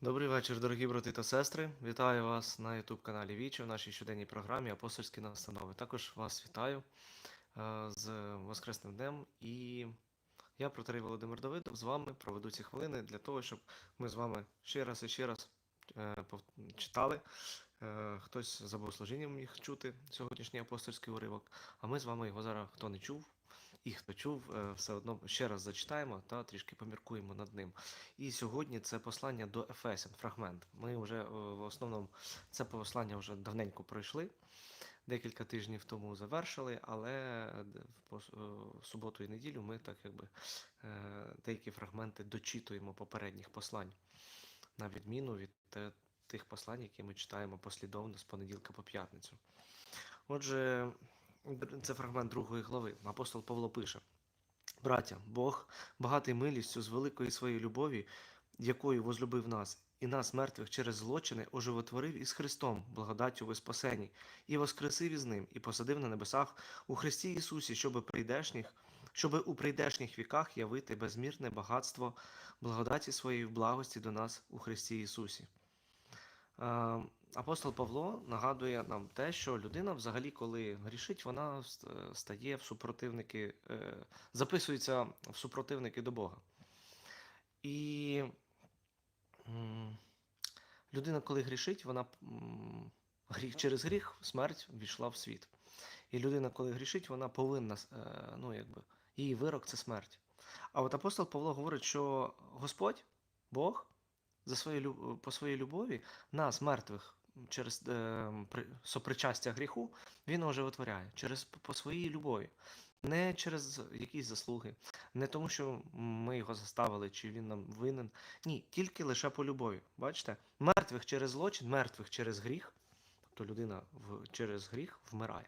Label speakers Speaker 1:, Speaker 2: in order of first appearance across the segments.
Speaker 1: Добрий вечір, дорогі брати та сестри. Вітаю вас на youtube каналі Вічі в нашій щоденній програмі Апостольські настанови. Також вас вітаю е, з Воскресним днем. І я, протерей Володимир Давидов, з вами проведу ці хвилини для того, щоб ми з вами ще раз і ще раз е, читали. Е, Хтось за богослужінням міг чути сьогоднішній апостольський уривок, а ми з вами його зараз, хто не чув, і хто чув, е, все одно ще раз зачитаємо та трішки поміркуємо над ним. І сьогодні це послання до Ефесян, фрагмент. Ми вже е, в основному це послання вже давненько пройшли, декілька тижнів тому завершили, але е, в суботу і неділю ми так якби деякі фрагменти дочитуємо попередніх послань, на відміну від тих послань, які ми читаємо послідовно з понеділка по п'ятницю. Отже, це фрагмент другої глави. Апостол Павло пише. Браття, Бог, багатий милістю з великої своєї любові, якою возлюбив нас, і нас, мертвих через злочини, оживотворив із Христом, благодаттю ви спасені, і воскресив із ним, і посадив на небесах у Христі Ісусі, щоби прийдешніх, щоби у прийдешніх віках явити безмірне багатство благодаті своєї в благості до нас у Христі Ісусі. Е, Апостол Павло нагадує нам те, що людина, взагалі, коли грішить, вона стає в супротивники, е, записується в супротивники до Бога. І людина, коли грішить, вона гріх через гріх, смерть війшла в світ. І людина, коли грішить, вона повинна, е, ну якби, її вирок це смерть. А от апостол Павло говорить, що Господь, Бог, за лю- по своїй любові нас, мертвих, через е, при- сопричастя гріху, він оживотворяє через по своїй любові. Не через якісь заслуги, не тому, що ми його заставили, чи він нам винен. Ні, тільки лише по любові. Бачите? Мертвих через злочин, мертвих через гріх, тобто людина в, через гріх вмирає.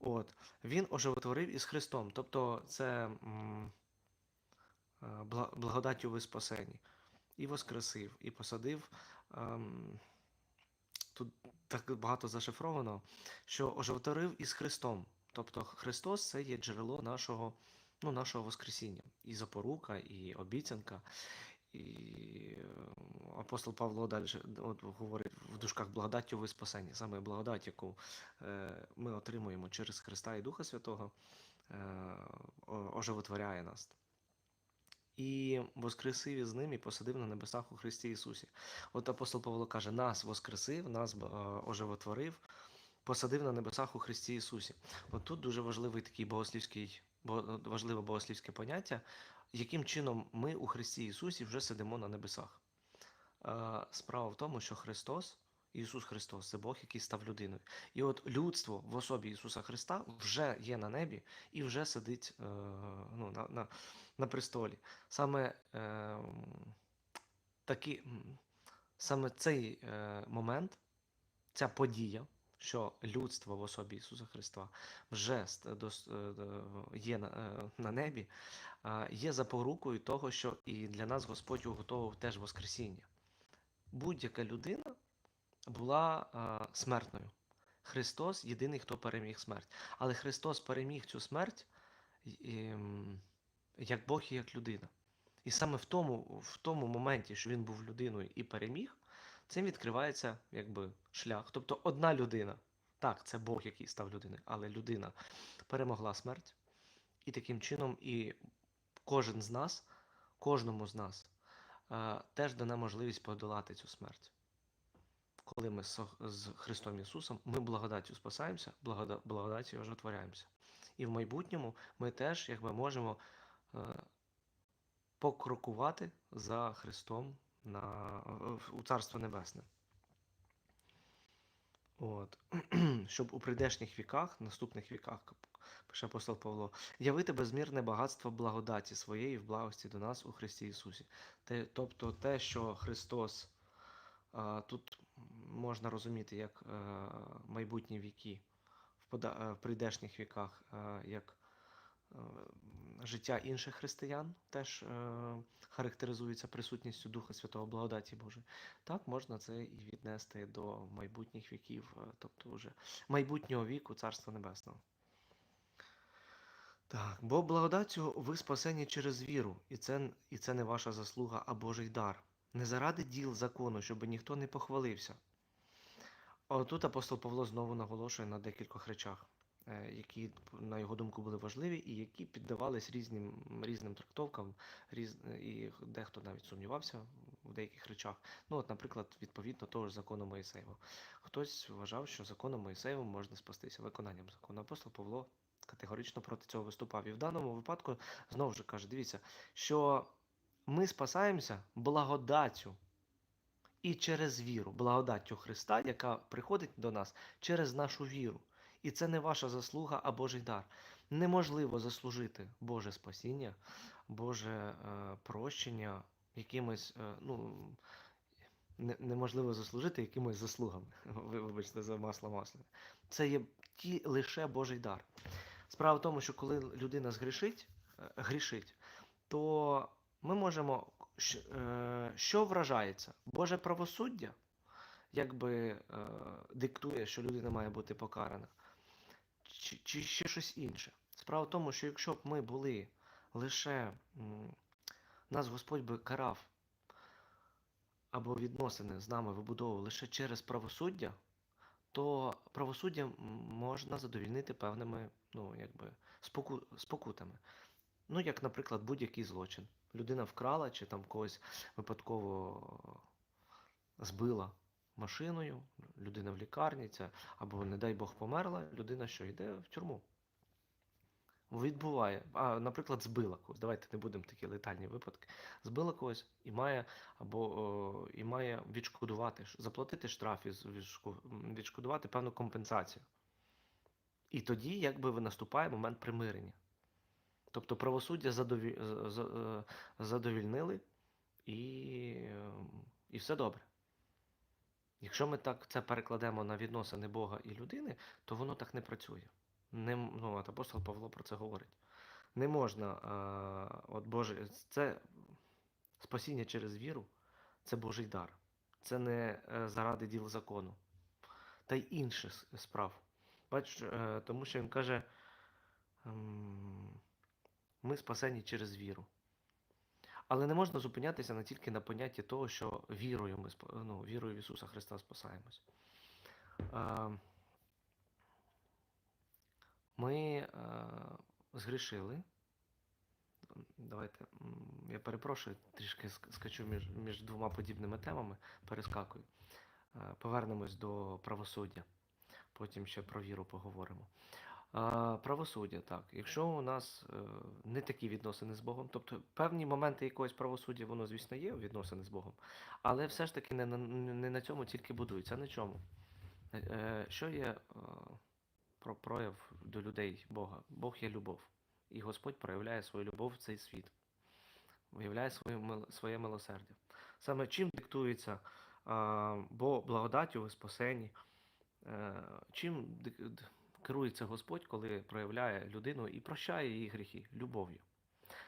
Speaker 1: От, він оживотворив із Христом. Тобто це м, е, благодаттю ви спасені. І воскресив, і посадив. ем, тут так багато зашифровано, що оживотворив із Христом. Тобто Христос це є джерело нашого, ну, нашого Воскресіння. І запорука, і обіцянка. І е, апостол Павло далі от, говорить в дужках благодаттю ви спасені. Саме благодать, яку е, ми отримуємо через Христа і Духа Святого, е, оживотворяє нас. І воскресив із ним і посадив на небесах у Христі Ісусі. От апостол Павло каже: нас воскресив, нас е, оживотворив, посадив на небесах у Христі Ісусі. От тут дуже важливий такий богослівський, важливе богослівське поняття, яким чином ми у Христі Ісусі вже сидимо на небесах. Е, Справа в тому, що Христос, Ісус Христос, це Бог, який став людиною. І от людство в особі Ісуса Христа вже є на небі і вже сидить е, ну, на, на, на престолі. Саме, е, такі, саме цей е, момент, ця подія, що людство в особі Ісуса Христа вже е, є на, е, небі, є запорукою того, що і для нас Господь уготовив теж Воскресіння. Будь-яка людина була е, смертною. Христос єдиний, хто переміг смерть. Але Христос переміг цю смерть ем, як Бог і як людина. І саме в тому, в тому моменті, що він був людиною і переміг, цим відкривається якби шлях. Тобто одна людина, так, це Бог, який став людиною, але людина перемогла смерть. І таким чином, і кожен з нас, кожному з нас, е, теж дана можливість подолати цю смерть. Коли ми з Христом Ісусом, ми благодаттю спасаємося, благода- благодаттю ожитворяємося. І в майбутньому ми теж якби можемо е, покрокувати за Христом на, у Царство Небесне. От. Щоб у прийдешніх віках, наступних віках, пише апостол Павло, явити безмірне багатство благодаті своєї в благості до нас у Христі Ісусі. Тобто те, що Христос тут можна розуміти як е, майбутні віки в, е, прийдешніх віках, е, як життя інших християн теж характеризується присутністю Духа Святого благодаті Божої. Так можна це і віднести до майбутніх віків, тобто вже майбутнього віку Царства Небесного. Так, бо благодаттю ви спасені через віру, і це, і це не ваша заслуга, а Божий дар. не заради діл закону, щоб ніхто не похвалився. Тут апостол Павло знову наголошує на декількох речах, е, які, на його думку, були важливі і які піддавались різним, різним трактовкам, різ... і дехто навіть сумнівався в деяких речах. Ну, от, наприклад, відповідно того ж закону Моїсеєва. Хтось вважав, що законом Моїсеєвим можна спастися виконанням закону. Апостол Павло категорично проти цього виступав. І в даному випадку знову ж каже: дивіться, що ми спасаємося благодаттю і через віру, благодаттю Христа, яка приходить до нас через нашу віру. І це не ваша заслуга, а Божий дар. Неможливо заслужити Боже спасіння, Боже е, прощення якимось, е, ну, не, неможливо заслужити якимось заслугами. Ви вибачте за масло масляне. Це є ті лише Божий дар. Справа в тому, що коли людина згрішить, е, грішить, то ми можемо що вражається? Боже правосуддя, якби е, диктує, що людина має бути покарана, чи, чи ще щось інше. Справа в тому, що якщо б ми були лише нас Господь би карав або відносини з нами вибудовував лише через правосуддя, то правосуддя можна задовільнити певними ну, якби, споку, спокутами. Ну, як, наприклад, будь-який злочин. Людина вкрала чи там когось випадково збила машиною, людина в лікарні, ця, або, не дай Бог, померла, людина що йде в тюрму. Відбуває. А, наприклад, збила когось. Давайте не будемо такі летальні випадки. Збила когось і має або о, і має відшкодувати, заплатити штраф і відшкодувати певну компенсацію. І тоді, якби наступає момент примирення. Тобто правосуддя задові... е, задовільнили і, і все добре. Якщо ми так це перекладемо на відносини Бога і людини, то воно так не працює. Не, ну, от апостол Павло про це говорить. Не можна, а, от Боже, це спасіння через віру, це Божий дар. Це не е, заради діл закону. Та й інших справ. Бач, е, тому що він каже, ем, ми спасені через віру. Але не можна зупинятися не тільки на понятті того, що вірою ми ну, вірою в Ісуса Христа спасаємось. Ми згрішили. Давайте, я перепрошую, трішки скачу між, між двома подібними темами, перескакую. Повернемось до правосуддя. Потім ще про віру поговоримо. Правосуддя, так. Якщо у нас е, не такі відносини з Богом, тобто певні моменти якогось правосуддя, воно, звісно, є відносини з Богом, але все ж таки не на, не на цьому тільки будується. А на чому? Е, е, що є е, про прояв до людей Бога? Бог є любов. І Господь проявляє свою любов в цей світ, виявляє своє, своє милосердя. Саме чим диктується а, бо благодаттю ви спасені, Е, чим керується Господь, коли проявляє людину і прощає її гріхи любов'ю.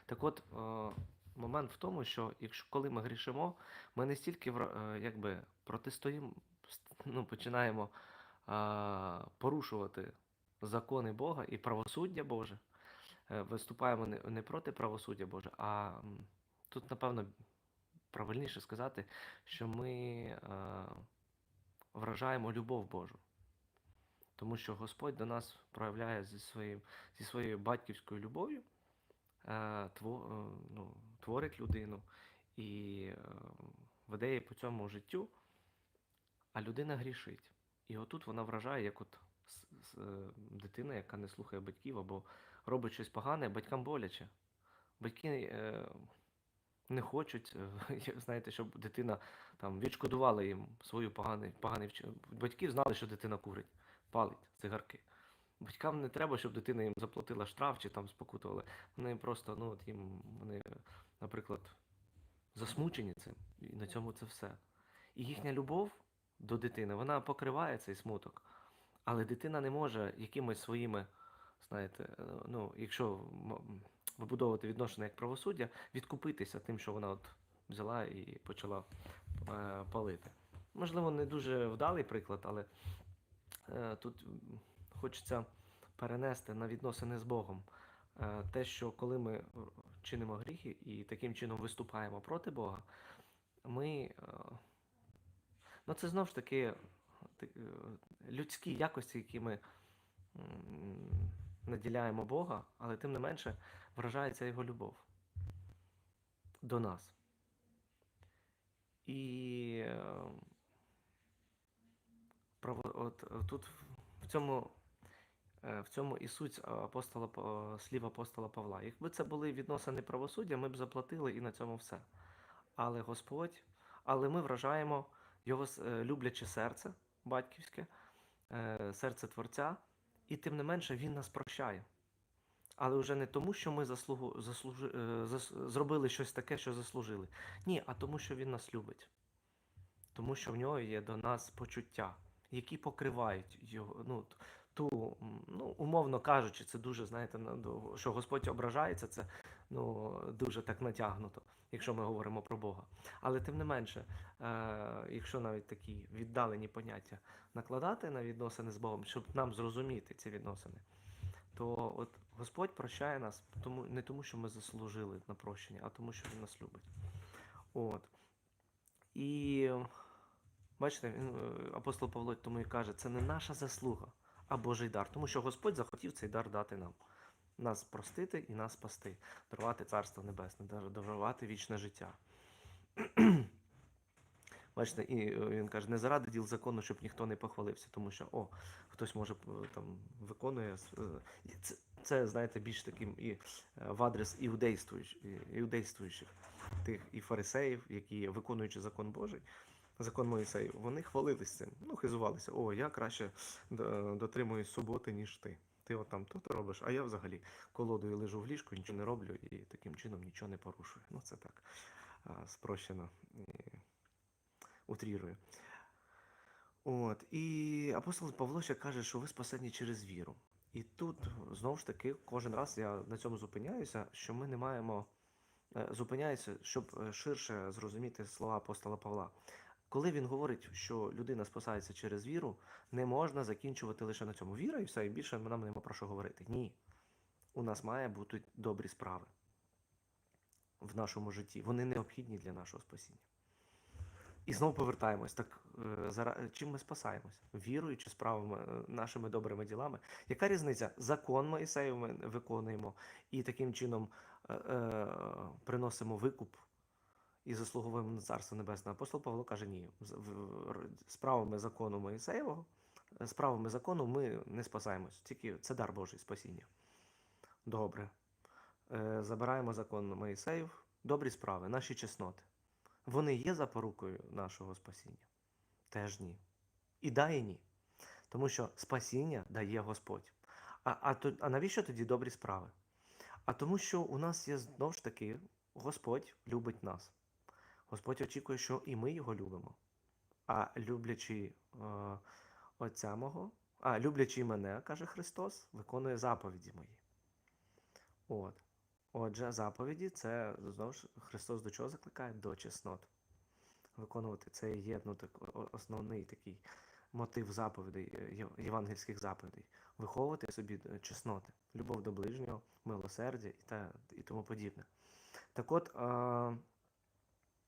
Speaker 1: Так от, е, момент в тому, що якщо коли ми грішимо, ми не стільки е, якби протистоїмо, ну, починаємо а, порушувати закони Бога і правосуддя Боже. Е, Виступаємо не, проти правосуддя Боже, а тут, напевно, правильніше сказати, що ми е, вражаємо любов Божу. Тому що Господь до нас проявляє зі, своїм, зі своєю батьківською любов'ю, е, е, ну, творить людину і е, веде її по цьому життю, а людина грішить. І отут вона вражає, як от дитина, яка не слухає батьків або робить щось погане, батькам боляче. Батьки не хочуть, знаєте, щоб дитина там відшкодувала їм свою поганий, поганий вчинок. Батьки знали, що дитина курить, палить цигарки. Батькам не треба, щоб дитина їм заплатила штраф чи там спокутували. Вони просто, ну от їм вони, наприклад, засмучені цим, і на цьому це все. І їхня любов до дитини, вона покриває цей смуток. Але дитина не може якимись своїми, знаєте, е, ну, якщо вибудовувати відношення як правосуддя, відкупитися тим, що вона от взяла і почала е, палити. Можливо, не дуже вдалий приклад, але тут хочеться перенести на відносини з Богом. Е, те, що коли ми е, чинимо гріхи і таким чином виступаємо проти Бога, ми. е, Ну, це знову ж таки е, людські якості, які ми наділяємо Бога, але тим не менше вражається Його любов до нас. І е, от, е, тут в цьому, е, в цьому і суть апостола, слів апостола Павла. Якби це були відносини правосуддя, ми б заплатили і на цьому все. Але Господь, але ми вражаємо його е, любляче серце батьківське, е, серце Творця, і тим не менше Він нас прощає. Але вже не тому, що ми заслугу, заслужи, е, зас- зробили щось таке, що заслужили. Ні, а тому, що він нас любить. Тому що в нього є до нас почуття, які покривають його. Ну, ту, ну, умовно кажучи, це дуже, знаєте, на- що Господь ображається, це ну, дуже так натягнуто, якщо ми говоримо про Бога. Але тим не менше, е, якщо навіть такі віддалені поняття накладати на відносини з Богом, щоб нам зрозуміти ці відносини, то от Господь прощає нас тому, не тому, що ми заслужили на прощення, а тому, що Він нас любить. От. І бачите, е, апостол Павло тому і каже, це не наша заслуга, а Божий дар. Тому що Господь захотів цей дар дати нам. Нас простити і нас спасти, дарувати Царство Небесне, дарувати вічне життя. Бачите, і е, він каже, не заради діл закону, щоб ніхто не похвалився, тому що о, хтось може е, там виконує. Це, це знаєте, більш таким і в адрес іудействуюч- і- іудействуючих, тих і фарисеїв, які виконуючи закон Божий, закон Моїсею, вони хвалились цим. Ну, хизувалися. О, я краще д- дотримуюсь суботи, ніж ти. Ти от там то робиш, а я взагалі колодою лежу в ліжку, нічого не роблю і таким чином нічого не порушую. Ну, це так спрощено. І утрірую. От, і апостол Павло ще каже, що ви спасені через віру. І тут знову ж таки кожен раз я на цьому зупиняюся, що ми не маємо е, зупиняюся, щоб е, ширше зрозуміти слова апостола Павла. Коли він говорить, що людина спасається через віру, не можна закінчувати лише на цьому. Віра і все, і більше нам нема про що говорити. Ні. У нас має бути добрі справи в нашому житті. Вони необхідні для нашого спасіння. І знову повертаємось. Так е, зара- чим ми спасаємось? Вірою чи справами, е, нашими добрими ділами? Яка різниця? Закон Моїсею ми виконуємо і таким чином е, е, приносимо викуп і заслуговуємо на Царство Небесне. Апостол Павло каже, ні. Справами закону Моїсеєвого, справами закону ми не спасаємось. Тільки це дар Божий спасіння. Добре. Е, Забираємо закон Моїсеїв. Добрі справи, наші чесноти. Вони є запорукою нашого спасіння? Теж ні. І да, і ні. Тому що спасіння дає Господь. А, а, а навіщо тоді добрі справи? А тому, що у нас є знову ж таки Господь любить нас. Господь очікує, що і ми його любимо. А люблячи е, Отця мого, а люблячи мене, каже Христос, виконує заповіді мої. От. Отже, заповіді це знову ж Христос до чого закликає? До чеснот. Виконувати це є ну, так, основний такий мотив заповідей, е, євангельських заповідей. Виховувати собі е, чесноти, любов до ближнього, милосердя і, та, і тому подібне. Так от, а,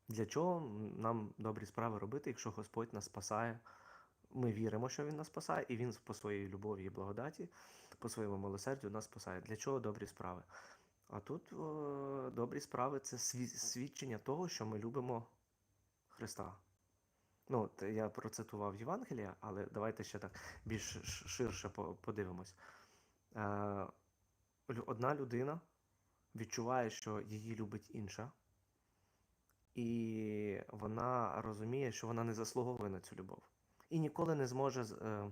Speaker 1: для чого нам добрі справи робити, якщо Господь нас спасає? Ми віримо, що Він нас спасає, і Він по своїй любові і благодаті, по своєму милосердю нас спасає. Для чого добрі справи? А тут о, добрі справи це свідчення того, що ми любимо Христа. Ну, я процитував Євангелія, але давайте ще так більш ширше подивимось. Е, одна людина відчуває, що її любить інша, і вона розуміє, що вона не заслуговує на цю любов. І ніколи не зможе е,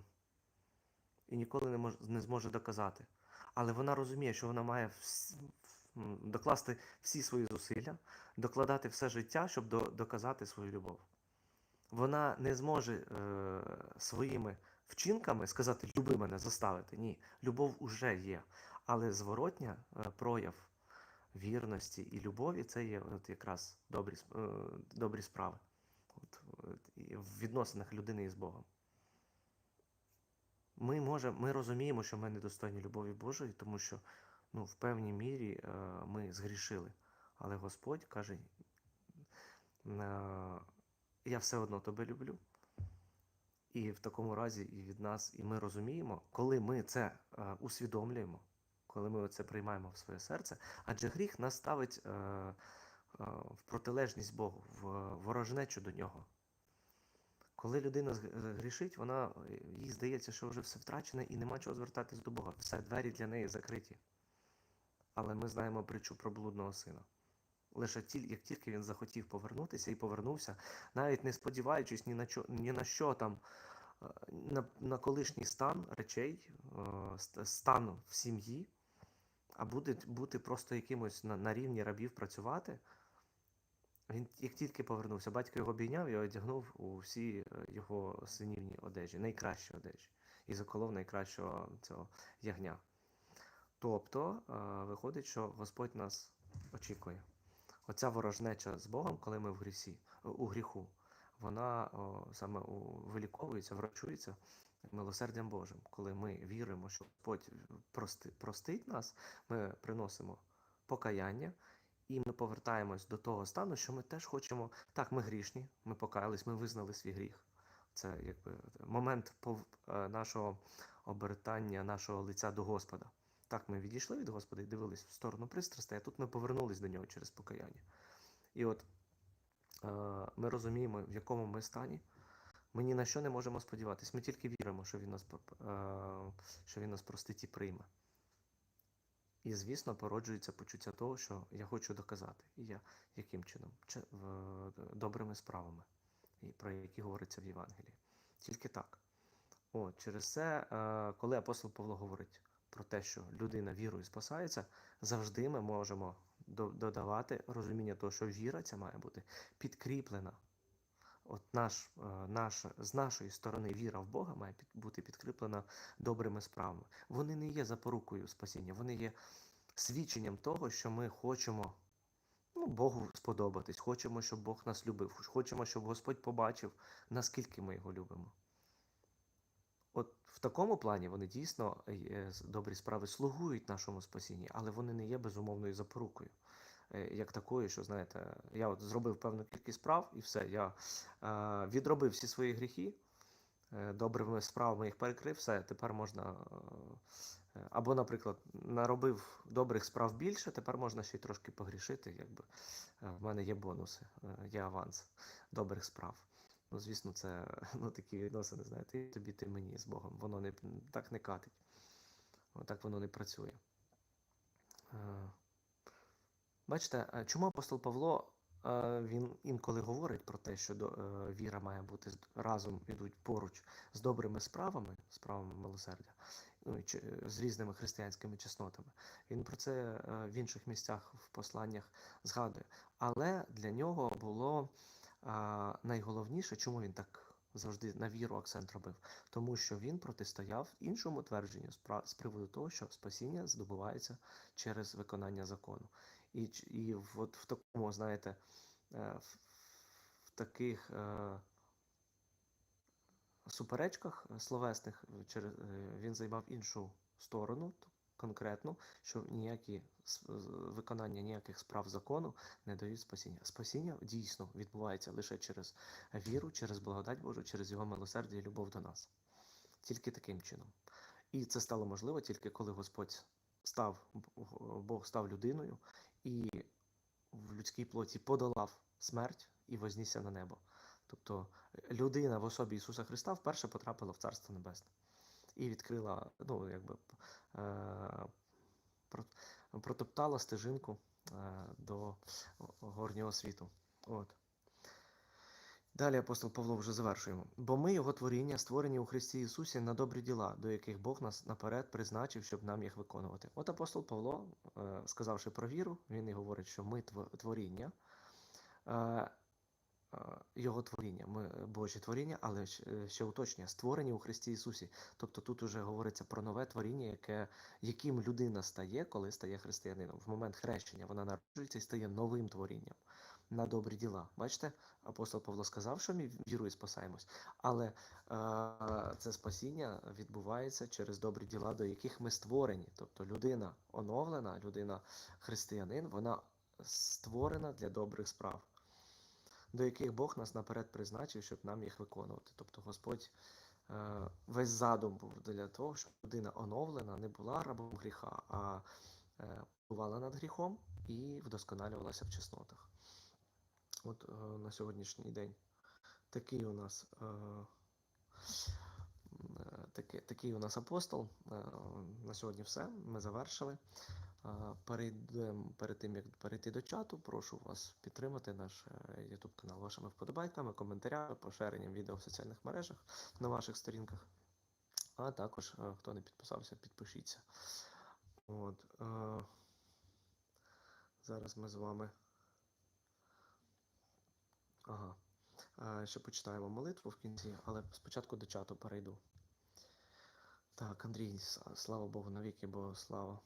Speaker 1: і ніколи не, мож, не зможе доказати. Але вона розуміє, що вона має вс- докласти всі свої зусилля, докладати все життя, щоб до, доказати свою любов. Вона не зможе е, своїми вчинками сказати люби мене, заставити. Ні, любов уже є. Але зворотня е, прояв вірності і любові це є от якраз добрі, е, добрі справи от, от, в відносинах людини із Богом. Ми, може, ми розуміємо, що ми недостойні любові Божої, тому що ну, в певній мірі е, ми згрішили. Але Господь каже, е, я все одно тебе люблю. І в такому разі і від нас, і ми розуміємо, коли ми це е, усвідомлюємо, коли ми це приймаємо в своє серце, адже гріх нас ставить е, е, в протилежність Богу, в ворожнечу до нього. Коли людина грішить, вона е, їй здається, що вже все втрачене і нема чого звертатись до Бога. Все, двері для неї закриті. Але ми знаємо притчу про блудного сина. Лише тіль, як тільки він захотів повернутися і повернувся, навіть не сподіваючись ні на, чо, ні на що там, е, на, на колишній стан речей, е, стан в сім'ї, а буде бути просто якимось на, на рівні рабів працювати. Він як тільки повернувся, батько його обійняв і одягнув у всі е, його синівні одежі, найкращі одежі, і заколов найкращого цього ягня. Тобто е, виходить, що Господь нас очікує. Оця ворожнеча з Богом, коли ми в грісі, у гріху, вона о, саме виліковується, врачується милосердям Божим. Коли ми віримо, що Господь прости, простить нас, ми приносимо покаяння, і ми повертаємось до того стану, що ми теж хочемо. Так, ми грішні, ми покаялись, ми визнали свій гріх. Це якби момент е, нашого обертання нашого лиця до Господа. Так, ми відійшли від Господа і дивились в сторону пристрастей, а тут ми повернулись до нього через покаяння. І от е, ми розуміємо, в якому ми стані. Ми ні на що не можемо сподіватись. Ми тільки віримо, що він нас, е, що він нас простить і прийме. І, звісно, породжується почуття того, що я хочу доказати. І я яким чином? Чи, в, добрими справами, про які говориться в Євангелії. Тільки так. От, через це, е, коли апостол Павло говорить про те, що людина вірою спасається, завжди ми можемо додавати розуміння того, що віра ця має бути підкріплена. От наш, е, наш, з нашої сторони віра в Бога має під, бути підкріплена добрими справами. Вони не є запорукою спасіння, вони є свідченням того, що ми хочемо ну, Богу сподобатись, хочемо, щоб Бог нас любив, хочемо, щоб Господь побачив, наскільки ми його любимо. От в такому плані вони дійсно е, добрі справи слугують нашому спасінні, але вони не є безумовною запорукою. Е, Як такою, що знаєте, я от зробив певну кількість справ і все, я е, відробив всі свої гріхи, е, добрими справами їх перекрив, все, тепер можна. е, Або, наприклад, наробив добрих справ більше, тепер можна ще й трошки погрішити. Якби в мене є бонуси, є аванс добрих справ. Ну, звісно, це ну, такі відносини, знаєте, тобі, ти мені з Богом. Воно не так не катить. Так воно не працює. Бачите, е, чому апостол Павло е, він інколи говорить про те, що е, віра має бути разом ідуть поруч з добрими справами, справами милосердя, ну, з різними християнськими чеснотами. Він про це в інших місцях в посланнях згадує. Але для нього було найголовніше, чому він так завжди на віру акцент робив, тому що він протистояв іншому твердженню з приводу того, що спасіння здобувається через виконання закону. І, і от в такому, знаєте, е, в, таких е, суперечках е, словесних через, він займав іншу сторону, конкретну, що ніякі виконання ніяких справ закону не дають спасіння. Спасіння дійсно відбувається лише через віру, через благодать Божу, через його милосердя і любов до нас. Тільки таким чином. І це стало можливо тільки коли Господь став, Бог став людиною і в людській плоті подолав смерть і вознісся на небо. Тобто е, людина в особі Ісуса Христа вперше потрапила в Царство Небесне і відкрила, ну, якби е, протоптала стежинку е, до горнього світу. От. Далі апостол Павло вже завершуємо. Бо ми, його творіння, створені у Христі Ісусі на добрі діла, до яких Бог нас наперед призначив, щоб нам їх виконувати. От апостол Павло, е, сказавши про віру, він і говорить, що ми творіння, е, е, його творіння, ми Божі творіння, але ще уточнює, створені у Христі Ісусі. Тобто тут уже говориться про нове творіння, яке, яким людина стає, коли стає християнином. В момент хрещення вона народжується і стає новим творінням на добрі діла. Бачите, апостол Павло сказав, що ми вірою спасаємось, але е, це спасіння відбувається через добрі діла, до яких ми створені. Тобто людина оновлена, людина християнин, вона створена для добрих справ. до яких Бог нас наперед призначив, щоб нам їх виконувати. Тобто Господь е, весь задум був для того, щоб людина оновлена не була рабом гріха, а е, бувала над гріхом і вдосконалювалася в чеснотах. От е, на сьогоднішній день такий у нас. Е, Е, Такий, такий у нас апостол. На сьогодні все. Ми завершили. Перейдемо перед тим, як перейти до чату, прошу вас підтримати наш YouTube канал вашими вподобайками, коментарями, поширенням відео в соціальних мережах на ваших сторінках. А також, хто не підписався, підпишіться. От, зараз ми з вами. Ага. Е, Ще почитаємо молитву в кінці, але спочатку до чату перейду. Так, Андрій, слава Богу, навіки Богу, слава.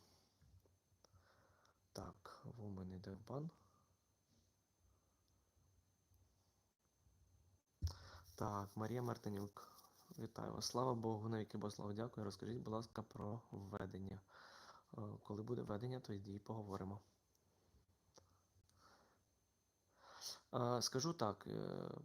Speaker 1: Так, Woman іде в бан. Так, Марія Мартинюк. Вітаю вас. Слава Богу, навіки Богу, слава дякую. Розкажіть, будь ласка, про введення. Е, Коли буде введення, то йди і поговоримо. Е, Скажу так, е,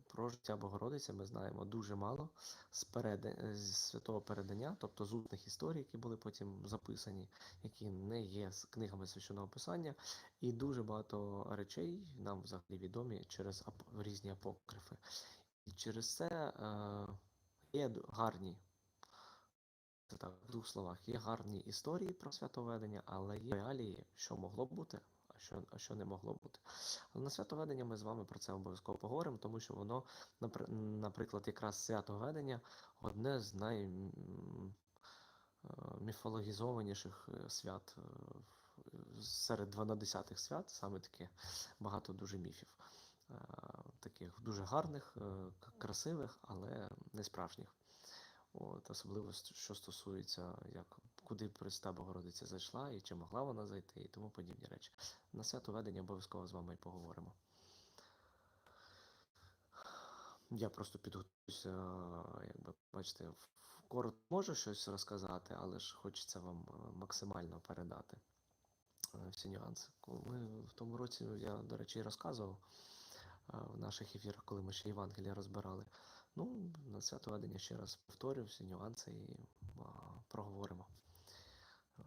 Speaker 1: про життя Богородиці ми знаємо дуже мало з, переда... з святого передання, тобто з усних історій, які були потім записані, які не є з книгами священного писання, і дуже багато речей нам взагалі відомі через різні апокрифи. І через це е, є гарні, це так, в двох словах, є гарні історії про святоведення, але є реалії, що могло бути, що, що не могло бути. Але на святоведення ми з вами про це обов'язково поговоримо, тому що воно, наприклад, якраз святоведення одне з найміфологізованіших свят е, серед 12 свят, саме таке багато дуже міфів. Е, Таких дуже гарних, е, красивих, але не справжніх. От, особливо що стосується, як куди Пресвята Богородиця зайшла і чи могла вона зайти, і тому подібні речі. На святоведення обов'язково з вами і поговоримо. Я просто підготуюся, якби бачите, коротко можу щось розказати, але ж хочеться вам е, максимально передати е, всі нюанси. Ми в тому році, я, до речі, розказував е, в наших ефірах, коли ми ще Євангелія розбирали. Ну, на святоведення ще раз повторю всі нюанси і проговоримо.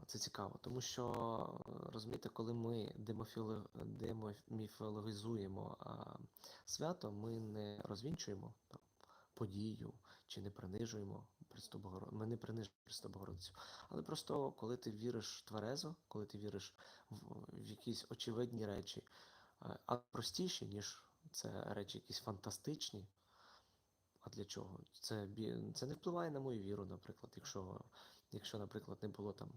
Speaker 1: Це цікаво, тому що розумієте, коли ми а, свято, ми не розвінчуємо там, подію чи не принижуємо Богородицю. Ми не принижуємо Пресвяту Богородицю. Але просто коли ти віриш тверезо, коли ти віриш в, в якісь очевидні речі, а простіші, ніж це речі якісь фантастичні. А для чого? Це, це не впливає на мою віру, наприклад, якщо, якщо наприклад, не було там.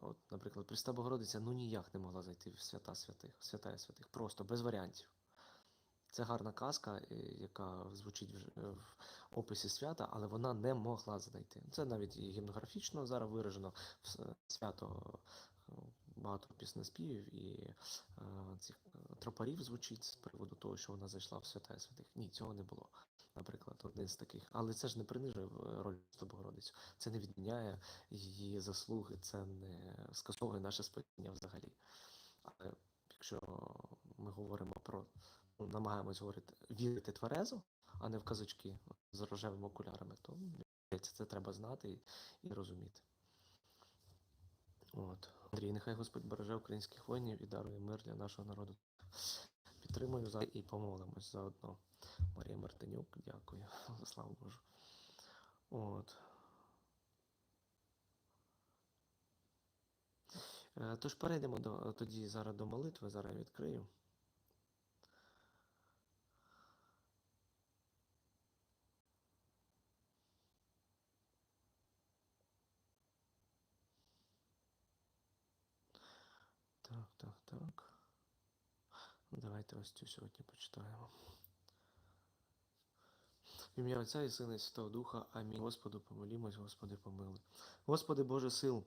Speaker 1: От, наприклад, Пресвята Богородиця ну ніяк не могла зайти в свята святих, святая святих, просто без варіантів. Це гарна казка, е, яка звучить в, в описі свята, але вона не могла знайти. Це навіть і гімнографічно зараз виражено в свято е, багато піснеспівів і е, цих е, тропарів звучить з приводу того, що вона зайшла в святая святих. Ні, цього не було. Наприклад, один з таких. Але це ж не принижує е, роль Богородицю. Це не відміняє її заслуги, це не скасовує наше спасіння взагалі. Але якщо ми говоримо про ну, намагаємось говорити, вірити тверезо, а не в казочки з рожевими окулярами, то це треба знати і, і розуміти. От. Андрій, нехай Господь береже українських воїнів і дарує мир для нашого народу. Підтримую за і помолимось заодно. Марія Мартинюк, дякую. Слава Богу. От. Е, Тож перейдемо до, тоді зараз до молитви, зараз я відкрию. Так, так, так. Давайте ось цю сьогодні почитаємо. В ім'я Отця і Сина і Святого Духа. Амінь. Господу помолімось, Господи, помилуй. Господи Боже сил,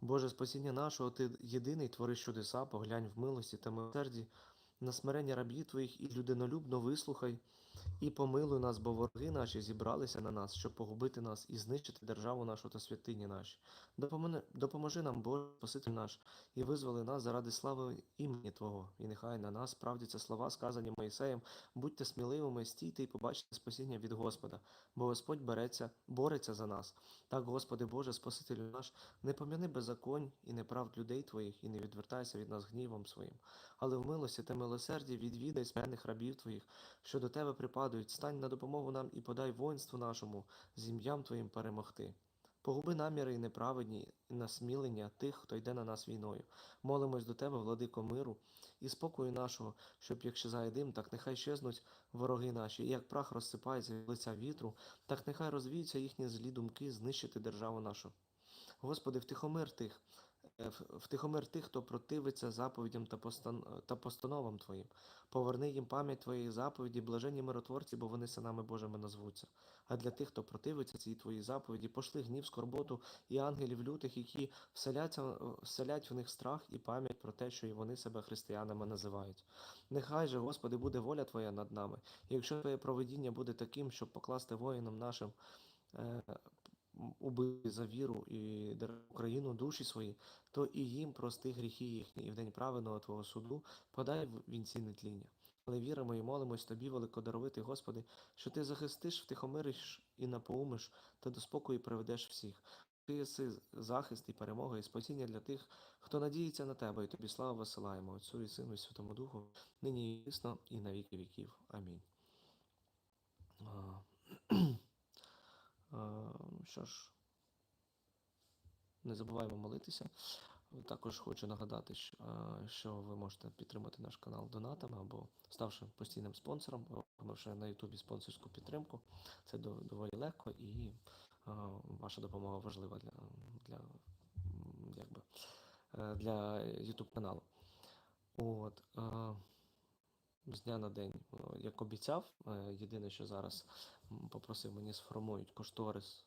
Speaker 1: Боже спасіння нашого, Ти єдиний твориш чудеса, поглянь в милості та милосерді на смирення рабів Твоїх і людинолюбно вислухай І помилуй нас, бо вороги наші зібралися на нас, щоб погубити нас і знищити державу нашу та святині наші. Допомони, допоможи нам, Боже, Спаситель наш, і визволи нас заради слави імені Твого. І нехай на нас справдяться слова, сказані Моїсеєм, будьте сміливими, стійте і побачите спасіння від Господа, бо Господь береться, бореться за нас. Так, Господи Боже, Спасителю наш, не пом'яни беззаконь і неправд людей Твоїх, і не відвертайся від нас гнівом своїм. Але в милості та милосерді відвідай смертних рабів Твоїх, що до Тебе припадують, стань на допомогу нам і подай воїнству нашому з ім'ям Твоїм перемогти. Погуби наміри і неправедні, і насмілення тих, хто йде на нас війною. Молимось до Тебе, владико миру, і спокою нашого, щоб як щезає дим, так нехай щезнуть вороги наші, і як прах розсипається від лиця вітру, так нехай розвіються їхні злі думки знищити державу нашу. Господи, втихомир тих, втихомир тих, хто противиться заповідям та, постан... та постановам Твоїм. Поверни їм пам'ять Твоєї заповіді, блаженні миротворці, бо вони синами Божими назвуться. А для тих, хто противиться цій Твоїй заповіді, пошли гнів, скорботу і ангелів лютих, які вселяться, вселять в них страх і пам'ять про те, що і вони себе християнами називають. Нехай же, Господи, буде воля Твоя над нами. Якщо Твоє проведіння буде таким, щоб покласти воїнам нашим е, убити за віру і Україну душі свої, то і їм прости гріхи їхні, і в день праведного Твого суду подай вінці нетління. Але віримо і молимось Тобі, великодаровитий Господи, що Ти захистиш, втихомириш і напоумиш, та до спокою приведеш всіх. Ти єси захист і перемога, і спасіння для тих, хто надіється на тебе, і тобі славу висилаємо, Отцю і Сину, і Святому Духу, нині і вісно, і на віки віків. Амінь. Що ж, не забуваємо молитися. Також хочу нагадати, що, ви можете підтримати наш канал донатами або ставши постійним спонсором, отримавши на Ютубі спонсорську підтримку. Це доволі легко і ваша допомога важлива для, для, якби, е, для YouTube каналу. От, з дня на день, як обіцяв, е, єдине, що зараз попросив мені сформують кошторис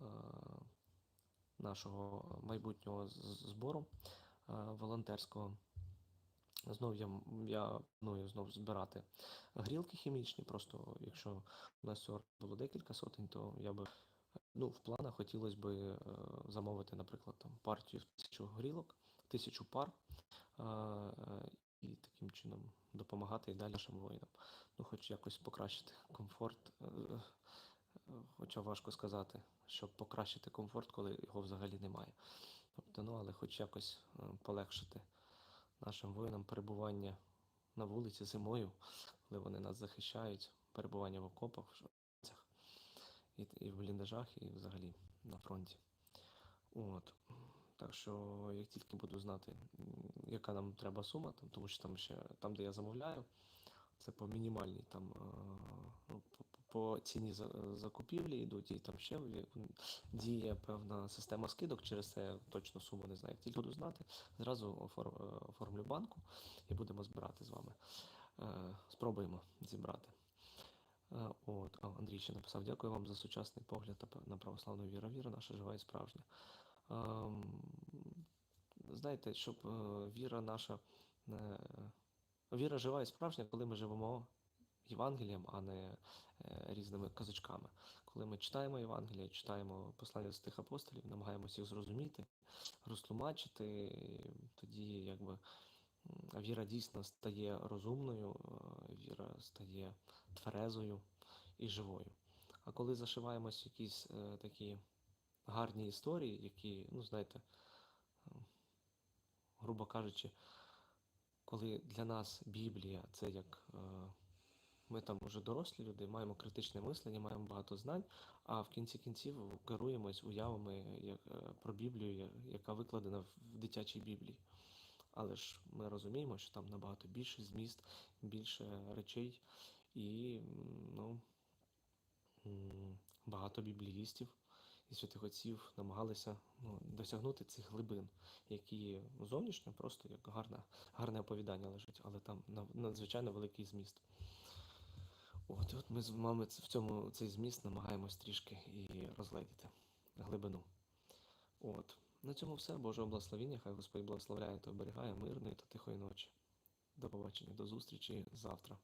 Speaker 1: е, нашого майбутнього збору е, волонтерського. Знов я, я планую знов збирати грілки хімічні. Просто якщо у нас цього було декілька сотень, то я би ну, в планах хотілося б замовити, наприклад, там партію в тисячу грілок, тисячу пар, і таким чином допомагати і далі нашим воїнам. Ну, хоч якось покращити комфорт. е, Хоча важко сказати, щоб покращити комфорт, коли його взагалі немає. Тобто, ну, але хоч якось е, полегшити нашим воїнам перебування на вулиці зимою, коли вони нас захищають, перебування в окопах, в шорцях, і, і в бліндажах, і взагалі на фронті. От. Так що, як тільки буду знати, яка нам треба сума, там, тому що там ще там, де я замовляю, це по мінімальній там ну, по, по ціні закупівлі йдуть, і там ще діє певна система скидок, через це точно суму не знаю. Як тільки буду знати, зразу е, оформлю банку і будемо збирати з вами. Е, Спробуємо зібрати. Е, От, Андрій ще написав: дякую вам за сучасний погляд на православну віру. Віра наша жива і справжня. Ем, Знаєте, щоб е, віра наша, е, віра жива і справжня, коли ми живемо Євангелієм, а не е, різними казочками. Коли ми читаємо Євангеліє, читаємо послання з тих апостолів, намагаємося їх зрозуміти, розтлумачити, тоді якби віра дійсно стає розумною, віра стає тверезою і живою. А коли зашиваємось якісь е, такі гарні історії, які, ну знаєте, грубо кажучи, коли для нас Біблія це як е, ми там вже дорослі люди, маємо критичне мислення, маємо багато знань, а в кінці кінців керуємось уявами е, про Біблію, яка викладена в дитячій Біблії. Але ж ми розуміємо, що там набагато більше зміст, більше речей, і ну, багато бібліїстів і святих отців намагалися ну, досягнути цих глибин, які зовнішньо просто як гарне, гарне оповідання лежить, але там надзвичайно великий зміст. От, от ми з вами в цьому цей зміст намагаємось трішки і розгледіти глибину. От. На цьому все. Божого благословіння. Хай Господь благословляє та оберігає мирної та тихої ночі. До побачення, до зустрічі завтра.